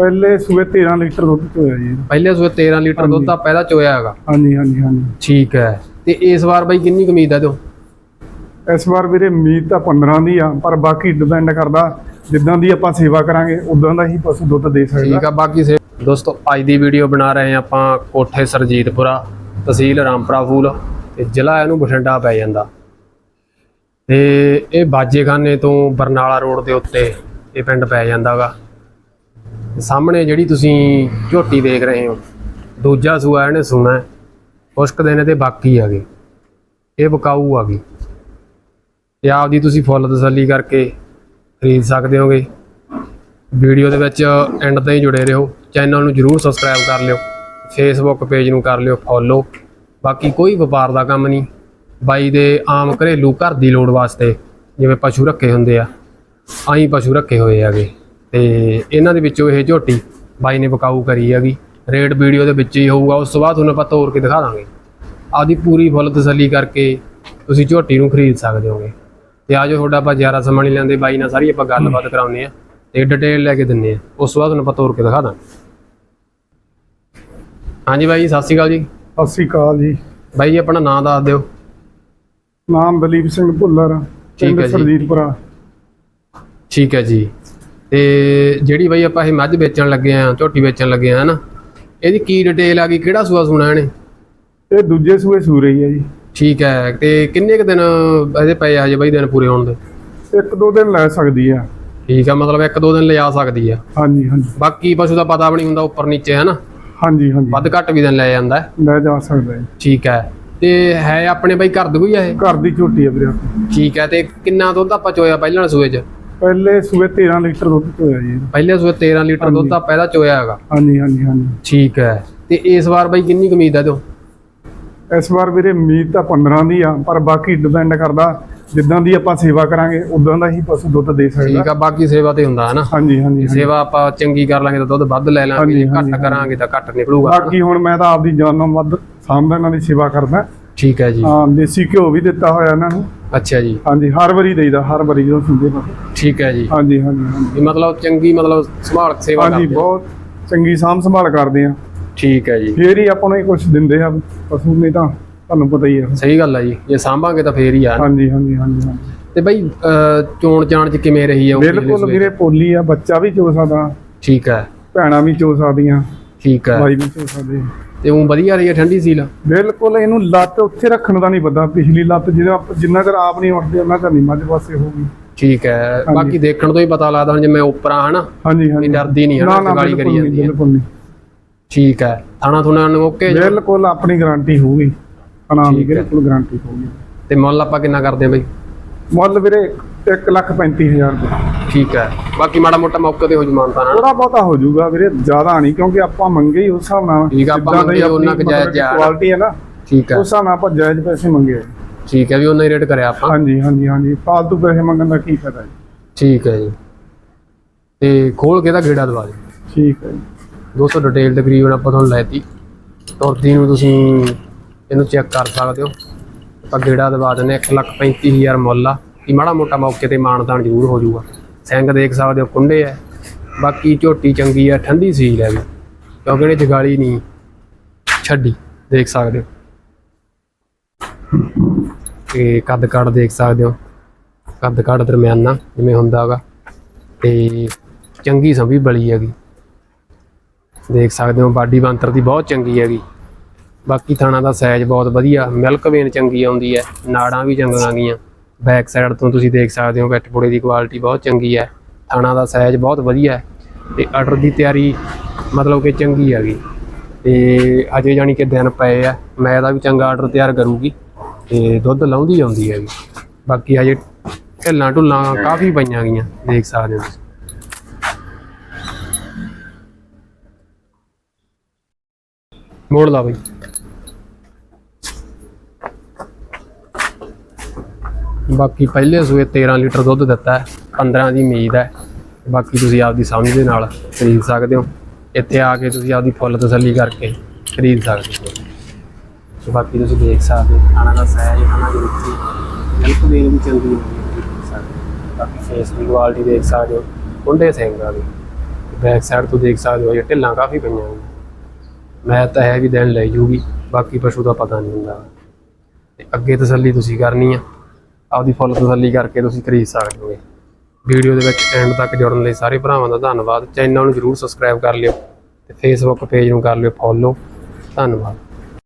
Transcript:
ਪਹਿਲੇ ਸੂਏ 13 ਲੀਟਰ ਦੁੱਧ ਚੋਇਆ ਜੀ। ਪਹਿਲੇ ਸੂਏ 13 ਲੀਟਰ ਦੁੱਧ ਦਾ ਪਹਿਲਾ ਚੋਇਆ ਹੈਗਾ। ਹਾਂਜੀ ਹਾਂਜੀ ਹਾਂਜੀ। ਠੀਕ ਹੈ। ਤੇ ਇਸ ਵਾਰ ਬਾਈ ਕਿੰਨੀ ਕੁ ਉਮੀਦ ਹੈ ਤੋ ਇਸ ਵਾਰ ਵੀਰੇ ਉਮੀਦ ਤਾਂ 15 ਦੀ ਆ ਪਰ ਬਾਕੀ ਡਿਪੈਂਡ ਕਰਦਾ ਜਿੱਦਾਂ ਦੀ ਆਪਾਂ ਸੇਵਾ ਕਰਾਂਗੇ ਉਦਾਂ ਦਾ ਹੀ ਪਸ਼ੂ ਦੁੱਧ ਦੇ ਠੀਕ ਸਕਦਾ ਆ ਬਾਕੀ ਸੇ ਦੋਸਤੋ ਅੱਜ ਦੀ ਵੀਡੀਓ ਬਣਾ ਰਹੇ ਹਾਂ ਆਪਾਂ ਕੋਠੇ ਸਰਜੀਤਪੁਰਾ ਤਹਿਸੀਲ ਰਾਮਪੁਰਾ ਫੂਲ ਤੇ ਜ਼ਿਲ੍ਹਾ ਇਹਨੂੰ ਬਠਿੰਡਾ ਪੈ ਜਾਂਦਾ। ਤੇ ਇਹ ਬਾਜੇਖਾਨੇ ਤੋਂ ਬਰਨਾਲਾ ਰੋਡ ਦੇ ਉੱਤੇ ਇਹ ਪਿੰਡ ਪੈ ਜਾਂਦਾਗਾ। ਸਾਹਮਣੇ ਜਿਹੜੀ ਤੁਸੀਂ ਝੋਟੀ ਦੇਖ ਰਹੇ ਹੋ, ਦੂਜਾ ਸੂਆ ਇਹਨੇ ਸੂਣਾ ਹੈ ਕੁਛ ਕੁ ਦਿਨ ਤੇ ਬਾਕੀ ਹੈਗੇ ਇਹ ਬਕਾਊ ਆ ਗਈ ਤੇ ਆਪਦੀ ਤੁਸੀਂ ਫੁੱਲ ਤਸੱਲੀ ਕਰਕੇ ਖਰੀਦ ਸਕਦੇ ਹੋਗੇ। ਵੀਡੀਓ ਦੇ ਵਿੱਚ ਐਂਡ ਤਾਈਂ ਜੁੜੇ ਰਹੋ, ਚੈਨਲ ਨੂੰ ਜਰੂਰ ਸਬਸਕ੍ਰਾਈਬ ਕਰ ਲਿਓ ਫੇਸਬੁੱਕ ਪੇਜ ਨੂੰ ਕਰ ਲਿਓ ਫੋਲੋ ਬਾਕੀ ਕੋਈ ਵਪਾਰ ਦਾ ਕੰਮ ਨਹੀਂ, ਬਾਈ ਦੇ ਆਮ ਘਰੇਲੂ ਘਰ ਦੀ ਲੋੜ ਵਾਸਤੇ, ਜਿਵੇਂ ਪਸ਼ੂ ਰੱਖੇ ਹੁੰਦੇ ਆ ਆਈ ਪਸ਼ੂ ਰੱਖੇ ਹੋਏ ਹੈਗੇ। ਤੇ ਇਹਨਾਂ ਦੇ ਵਿੱਚੋਂ ਇਹ ਝੋਟੀ ਬਾਈ ਨੇ ਬਕਾਊ ਕਰੀ ਹੈਗੀ। ਰੇਟ ਵੀਡੀਓ ਦੇ ਵਿੱਚ ਹੀ ਹੋਊਗਾ ਉਸ ਤੋਂ ਬਾਅਦ ਤੁਹਾਨੂੰ ਆਪਾਂ ਤੋੜ ਕੇ ਦਿਖਾ ਦਾਂਗੇ। ਆਪਦੀ ਪੂਰੀ ਫੁੱਲ ਤਸੱਲੀ ਕਰਕੇ ਤੁਸੀਂ ਝੋਟੀ ਨੂੰ ਖਰੀਦ ਸਕਦੇ ਹੋਗੇ। ਤੇ ਆਜੋ ਤੁਹਾਡਾ ਆਪਾਂ ਜ਼ਿਆਦਾ ਸਮਾਂ ਨਹੀਂ ਲੈਂਦੇ ਬਾਈ ਨਾਲ ਸਾਰੀ ਆਪਾਂ ਗੱਲਬਾਤ ਕਰਾਉਂਦੇ ਆ ਤੇ ਡਿਟੇਲ ਲੈ ਕੇ ਦਿੰਨੇ ਆ ਉਸ ਤੋਂ ਬਾਅਦ ਤੁਹਾਨੂੰ ਆਪਾਂ ਤੋੜ ਕੇ ਦਿਖਾ ਦਾਂਗੇ। ਹਾਂਜੀ ਬਾਈ ਸਤਿ ਸ਼੍ਰੀ ਅਕਾਲ ਜੀ। ਸਤਿ ਸ਼੍ਰੀ ਅਕਾਲ ਜੀ। ਬਾਈ ਜੀ ਆਪਣਾ ਨਾਮ ਦੱਸ ਦਿਓ। ਨਾਮ ਦਲੀਪ ਸਿੰਘ ਭੁੱਲਰ ਠੀਕ ਹੈ ਜੀ। ਸਰਜੀਤਪੁਰਾ ਠੀਕ ਹੈ ਜੀ। ਤੇ ਜਿਹੜੀ ਬਾਈ ਆਪਾਂ ਇਹ ਮੱਝ ਵੇਚਣ ਲੱਗੇ ਆ ਝੋਟੀ ਵੇਚਣ ਲੱਗੇ ਆ ਹਨਾ? ਇਹਦੀ ਕੀ ਡਿਟੇਲ ਆ ਗਈ? ਕਿਹੜਾ ਸੂਆ ਸੁਣਾ ਇਹਨੇ? ਇਹ ਦੂਜੇ ਸੂਏ ਸੂ ਰਹੀ ਹੈ ਜੀ। ਠੀਕ ਹੈ ਤੇ ਕਿੰਨੇ ਕੁ ਦਿਨ ਇਹਦੇ ਪਏ ਆ ਹਜੇ ਬਾਈ ਦਿਨ ਪੂਰੇ ਹੋਣ ਦੇ? ਇੱਕ ਦੋ ਦਿਨ ਲੈ ਸਕਦੀ ਆ। ਠੀਕ ਆ ਮਤਲਬ ਇੱਕ ਦੋ ਦਿਨ ਲਿਜਾ ਸਕਦੀ ਆ। ਹਾਂਜੀ ਹਾਂਜੀ। ਬਾਕੀ ਪਸ਼ੂ ਦਾ ਪਤਾ ਵੀ ਨਹੀਂ ਹੁੰਦਾ ਉੱਪਰ ਨੀਚੇ ਹਨਾ? ਹਾਂਜੀ ਹਾਂਜੀ। ਵੱਧ ਘੱਟ ਵੀ ਦਿਨ ਲੈ ਜਾਂਦਾ ਹੈ। ਲੈ ਜਾ ਸਕਦਾ ਜੀ। ਠੀਕ ਹੈ ਤੇ ਹੈ ਆਪਣੇ ਬਾਈ ਘਰ ਦੀ ਕੋਈ ਆ ਇਹ? ਘਰ ਦੀ ਝੋਟੀ ਹੈ ਵੀਰੇ। ਠੀਕ ਹੈ ਤੇ ਕਿੰਨਾ ਦੁੱਧ ਆਪਾਂ ਚੋਇਆ ਪਹਿਲਾਂ ਸੂਏ 'ਚ? ਪਹਿਲੇ ਸੂਏ 13 ਲੀਟਰ ਦੁੱਧ ਚੋਇਆ ਜੀ। ਪਹਿਲੇ ਸੂਏ 13 ਲੀਟਰ ਦੁੱਧ ਦਾ ਪਹਿਲਾ ਚੋਇਆ ਹੈਗਾ। ਹਾਂਜੀ ਹਾਂਜੀ ਹਾਂਜੀ। ਠੀਕ ਹੈ। ਤੇ ਇਸ ਵਾਰ ਬਾਈ ਕਿੰਨੀ ਕੁ ਉਮੀਦ ਹੈ ਤੋ? ਇਸ ਵਾਰ ਵੀਰੇ ਉਮੀਦ ਤਾਂ 15 ਦੀ ਆ ਪਰ ਬਾਕੀ ਡਿਪੈਂਡ ਕਰਦਾ ਜਿੱਦਾਂ ਦੀ ਆਪਾਂ ਸੇਵਾ ਕਰਾਂਗੇ ਉਦਾਂ ਦਾ ਹੀ ਪਸ਼ੂ ਦੁੱਧ ਦੇ ਸਕਦਾ। ਠੀਕ ਆ ਬਾਕੀ ਸੇਵਾ ਤੇ ਹੁੰਦਾ ਹੈ ਨਾ ਹਾਂਜੀ ਹਾਂਜੀ। ਸੇਵਾ ਆਪਾਂ ਚੰਗੀ ਕਰ ਲਾਂਗੇ ਤਾਂ ਦੁੱਧ ਵੱਧ ਲੈ ਲਾਂਗੇ ਜੇ ਘੱਟ ਕਰਾਂਗੇ ਤਾਂ ਘੱਟ ਨਿਕਲੂਗਾ। ਬਾਕੀ ਹੁਣ ਮੈਂ ਤਾਂ ਆਪਦੀ ਜਾਨ ਵੱਧ ਸਾਂਭਦਾ ਇਹਨਾਂ ਦੀ ਸੇਵਾ ਕਰਦਾ। ਠੀਕ ਹੈ ਜੀ। ਹਾਂ ਦੇਸੀ ਘਿਓ ਵੀ ਦਿੱਤਾ ਹੋਇਆ ਇਹਨਾਂ ਨੂੰ। ਅੱਛਾ ਜੀ। ਹਾਂਜੀ ਹਰ ਵਾਰੀ ਦੇਈਦਾ ਹਰ ਵਾਰੀ ਜਦੋਂ ਸੁਣਦੇ ਪਾ ਠੀਕ ਹੈ ਜੀ। ਹਾਂਜੀ ਹਾਂਜੀ ਮਤਲਬ ਚੰਗੀ ਮਤਲਬ ਸੰਭਾਲ ਸੇਵਾ ਹਾਂਜੀ ਕਰਦੇ ਆ। ਬਹੁਤ ਚੰਗੀ ਸਾਂਭ ਸੰਭਾਲ ਕਰਦੇ ਆ। ਠੀਕ ਹੈ ਜੀ। ਫੇਰ ਹੀ ਆਪਾਂ ਨੂੰ ਕੁਝ ਦਿੰਦੇ ਆ ਪਸ਼ੂ ਨਹੀਂ ਤਾਂ ਤੁਹਾਨੂੰ ਪਤਾ ਹੀ ਆ। ਸਹੀ ਗੱਲ ਹੈ ਜੀ। ਜੇ ਸਾਂਭਾਂਗੇ ਤਾਂ ਫੇਰ ਹੀ ਆ। ਹਾਂਜੀ ਹਾਂਜੀ ਹਾਂਜੀ ਹਾਂਜੀ। ਤੇ ਬਾਈ ਅਹ, ਚੋਣ ਚਾਣ ਚ ਕਿਵੇਂ ਰਹੀ ਆ ਉਹ ਪਿਛਲੇ ਬਿਲਕੁਲ? ਵੀਰੇ ਪੋਲੀ ਆ ਬੱਚਾ ਵੀ ਚੋ ਸਕਦਾ। ਠੀਕ ਹੈ। ਭੈਣਾਂ ਵੀ ਚੋ ਸਕਦੀਆਂ। ਠੀਕ ਹੈ। ਭਾਈ ਵੀ ਚੋ ਸਕਦੇ। ਤੇ ਉਹ ਵਧੀਆ ਰਹੀ ਹੈ ਠੰਡੀ ਸੀਲ? ਬਿਲਕੁਲ ਇਹਨੂੰ ਲੱਤ ਉੱਥੇ ਰੱਖਣ ਦਾ ਨਹੀਂ ਪਤਾ। ਪਿਛਲੀ ਲੱਤ ਜਿਹਦਾ ਜਿੰਨਾ ਚਿਰ ਆਪ ਨਹੀਂ ਉੱਠਦੇ ਉਹਨਾਂ ਚਿਰ ਨਹੀਂ। ਮੱਝ ਪਾਸੇ ਹੋਊਗੀ ਠੀਕ ਹੈ। ਬਾਕੀ ਦੇਖਣ ਤੋਂ ਹੀ ਪਤਾ ਲੱਗਦਾ ਹੁਣ ਜਿਵੇਂ ਉੱਪਰ ਹਨਾ? ਹਾਂਜੀ ਹਾਂਜੀ। ਡਰਦੀ ਨਹੀਂ ਹਨਾ ਗਾਲੀ ਕਰੀ ਜਾਂਦੀ ਹੈ। ਬਿਲਕੁਲ ਨਹੀਂ ਠੀਕ ਹੈ ਥਾਣਾ ਥੁਣਾ ਨੂੰ ਓਕੇ? ਬਿਲਕੁਲ ਆਪਣੀ ਗਾਰੰਟੀ ਹੋਊਗੀ। ਅਨਾਮ ਦੀ। ਬਿਲਕੁਲ ਗਾਰੰਟੀ ਹੋਊਗੀ। ਤੇ ਮੁੱਲ ਆਪਾਂ ਕਿੰਨਾ ਕਰਦੇ ਆ ਬਾਈ? ਮੁੱਲ ਵੀਰੇ 1 ਲੱਖ 35000 ਰੁਪਏ। ਠੀਕ ਹੈ ਬਾਕੀ ਮਾੜਾ ਮੋਟਾ ਮੌਕੇ ਤੇ ਹੋ ਜਮਾਨਤਾ ਨਾ ਥੋੜਾ ਬਹੁਤਾ ਹੋ ਜਾਊਗਾ ਵੀਰੇ ਜ਼ਿਆਦਾ ਨਹੀਂ ਕਿਉਂਕਿ ਆਪਾਂ ਮੰਗੇ ਹੀ ਉਸ ਹਿਸਾਬ ਨਾਲ। ਠੀਕ ਆ, ਆਪਾਂ ਮੰਗੇ ਉਹਨਾਂ ਕੁ ਜਾਇਜ਼। ਕੁਆਲਿਟੀ ਹੈ ਨਾ ਠੀਕ ਹੈ। ਉਸ ਹਿਸਾਬ ਨਾਲ ਆਪਾਂ ਜਾਇਜ਼ ਪੈਸੇ ਮੰਗੇ ਆ। ਠੀਕ ਹੈ ਵੀ ਉਹਨਾਂ ਹੀ ਰੇਟ ਕਰਿਆ ਆਪਾਂ? ਹਾਂਜੀ ਹਾਂਜੀ ਹਾਂਜੀ। ਫਾਲਤੂ ਪੈਸੇ ਮੰਗਣ ਦਾ ਕੀ ਫਾਇਦਾ ਜੀ? ਠੀਕ ਹੈ ਜੀ। ਤੇ ਖੋਲ ਕੇ ਤਾਂ ਗੇੜਾ ਦਵਾ ਦੇ ਠੀਕ ਹੈ ਜੀ। ਦੋਸਤੋ ਡਿਟੇਲ ਤਕਰੀਬਨ ਆਪਾਂ ਤੁਹਾਨੂੰ ਲੈਤੀ ਤੁਰਦੀ ਨੂੰ ਤੁਸੀਂ ਇਹਨੂੰ ਚੈੱਕ ਕਰ ਸਕਦੇ ਹੋ। ਆਪਾਂ ਗੇੜਾ ਦਵਾ ਦਿੰਦੇ 135000 ਮੁੱਲ ਆ। ਕਿ ਮਾੜਾ ਮੋਟਾ ਮੌਕੇ ਤੇ ਮਾਨਦਾਨ ਜ਼ਰੂਰ ਹੋ ਜਾਊਗਾ। ਸਿੰਘ ਦੇਖ ਸਕਦੇ ਹੋ ਕੁੰਡੇ ਆ। ਬਾਕੀ ਝੋਟੀ ਚੰਗੀ ਆ ਠੰਡੀ ਸੀਲ ਹੈ ਵੀ। ਕਿਉਂਕਿ ਇਹਨੇ ਜਗਾਲੀ ਨਹੀਂ ਛੱਡੀ ਦੇਖ ਸਕਦੇ ਹੋ। ਤੇ ਕੱਦ ਕੱਦ ਦੇਖ ਸਕਦੇ ਹੋ। ਕੱਦ ਕੱਦ ਦਰਮਿਆਨਾ ਜਿਵੇਂ ਹੁੰਦਾ ਹੈਗਾ। ਤੇ ਚੰਗੀ ਸੰਭੀ ਬਲੀ ਹੈਗੀ। ਦੇਖ ਸਕਦੇ ਹੋ ਬਾਡੀ ਬੰਤਰ ਦੀ ਬਹੁਤ ਚੰਗੀ ਹੈਗੀ। ਬਾਕੀ ਥਾਣਾ ਦਾ ਸਾਈਜ਼ ਬਹੁਤ ਵਧੀਆ। ਮਿਲਕ ਵੇਨ ਚੰਗੀ ਆਉਂਦੀ ਹੈ। ਨਾੜਾਂ ਵੀ ਚੰਗੀਆਂ ਗਈਆਂ ਬੈਕ ਸਾਈਡ ਤੋਂ ਤੁਸੀਂ ਦੇਖ ਸਕਦੇ ਹੋ ਪਿੱਠ ਦੀ ਕੁਆਲਿਟੀ ਬਹੁਤ ਚੰਗੀ ਹੈ। ਥਾਣਾ ਦਾ ਸਾਈਜ਼ ਬਹੁਤ ਵਧੀਆ ਹੈ। ਤੇ ਆਰਡਰ ਦੀ ਤਿਆਰੀ ਮਤਲਬ ਕਿ ਚੰਗੀ ਹੈਗੀ। ਤੇ ਅਜੇ ਜਾਣੀ ਕਿ ਦਿਨ ਪਏ ਆ। ਮੈਂ ਇਹਦਾ ਵੀ ਚੰਗਾ ਆਰਡਰ ਤਿਆਰ ਕਰੂਗੀ। ਤੇ ਦੁੱਧ ਲਾਉਂਦੀ ਆਉਂਦੀ ਹੈਗੀ ਬਾਕੀ ਹਜੇ ਢਿੱਲਾਂ ਢੁੱਲਾਂ ਕਾਫੀ ਪਈਆਂ ਗਈਆਂ, ਦੇਖ ਸਕਦੇ ਹੋ ਤੁਸੀਂ। ਮੋੜ ਲਾ ਬਈ। ਬਾਕੀ ਪਹਿਲੇ ਸੂਏ 13 ਲੀਟਰ ਦੁੱਧ ਦਿੱਤਾ ਹੈ 15 ਦੀ ਉਮੀਦ ਹੈ। ਬਾਕੀ ਤੁਸੀਂ ਆਪਦੀ ਸਮਝ ਦੇ ਨਾਲ ਖਰੀਦ ਸਕਦੇ ਹੋ। ਇੱਥੇ ਆ ਕੇ ਤੁਸੀਂ ਆਪਦੀ ਫੁੱਲ ਤਸੱਲੀ ਕਰਕੇ ਖਰੀਦ ਸਕਦੇ ਹੋ। ਸੋ ਬਾਕੀ ਤੁਸੀਂ ਦੇਖ ਸਕਦੇ ਹੋ ਖਾਣਾ ਦਾ ਸਾਈਜ਼ ਖਾਣਾ ਦੀ ਰੁਚੀ ਮਿਲਕ ਵੀ ਚੰਗੀ ਹੈ। ਬਾਕੀ ਫੇਸ ਦੀ ਕੁਆਲਿਟੀ ਦੇਖ ਸਕਦੇ ਹੋ, ਕੁੰਡੇ ਸਿੰਘ ਦਾ। ਵੀ ਬੈਕ ਸਾਈਡ ਤੋਂ ਦੇਖ ਸਕਦੇ ਹੋ, ਇਹ ਢਿੱਲਾਂ ਕਾਫੀ ਪਈਆਂ ਹੋਈਆਂ ਮੈਂ ਤਾਂ ਹੈ ਵੀ ਦਿਨ ਲੈ ਜੂਗੀ, ਬਾਕੀ ਪਸ਼ੂ ਦਾ ਪਤਾ ਨਹੀਂ ਹੁੰਦਾ। ਤੇ ਅੱਗੇ ਤਸੱਲੀ ਤੁਸੀਂ ਕਰਨੀ ਆ, ਆਪਦੀ ਫੁੱਲ ਤਸੱਲੀ ਕਰਕੇ ਤੁਸੀਂ ਖਰੀਦ ਸਕਦੇ ਹੋਗੇ ਵੀਡੀਓ ਦੇ ਵਿੱਚ ਐਂਡ ਤੱਕ ਜੁੜਨ ਲਈ ਸਾਰੇ ਭਰਾਵਾਂ ਦਾ ਧੰਨਵਾਦ। ਚੈਨਲ ਨੂੰ ਜਰੂਰ ਸਬਸਕ੍ਰਾਈਬ ਕਰ ਲਿਓ ਤੇ ਫੇਸਬੁੱਕ ਪੇਜ ਨੂੰ ਕਰ ਲਿਓ ਫੋਲੋ ਧੰਨਵਾਦ।